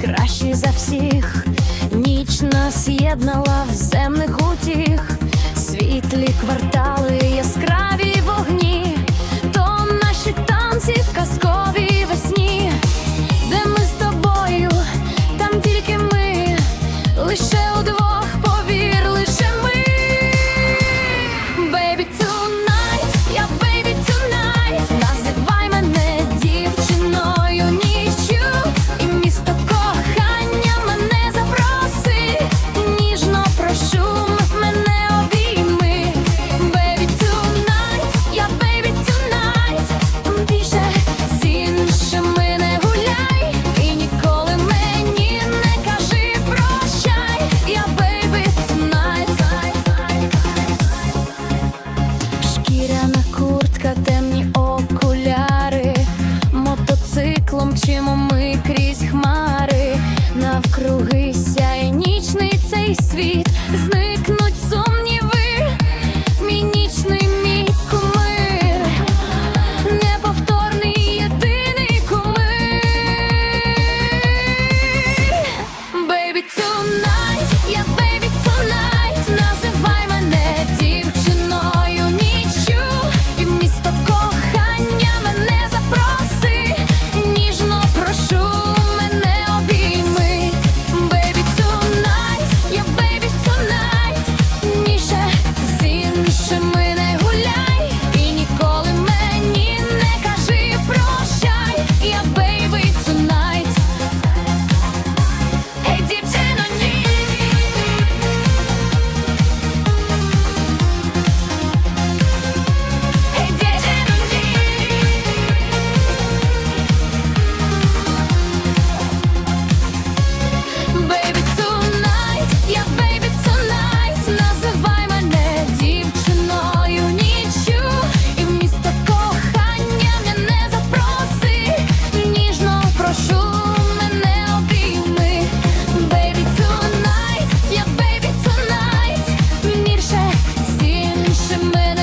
кращий за всіх, ніч нас єднала в земних утіх, світлі квартали яскрав. Танцюємо ми. більше мене.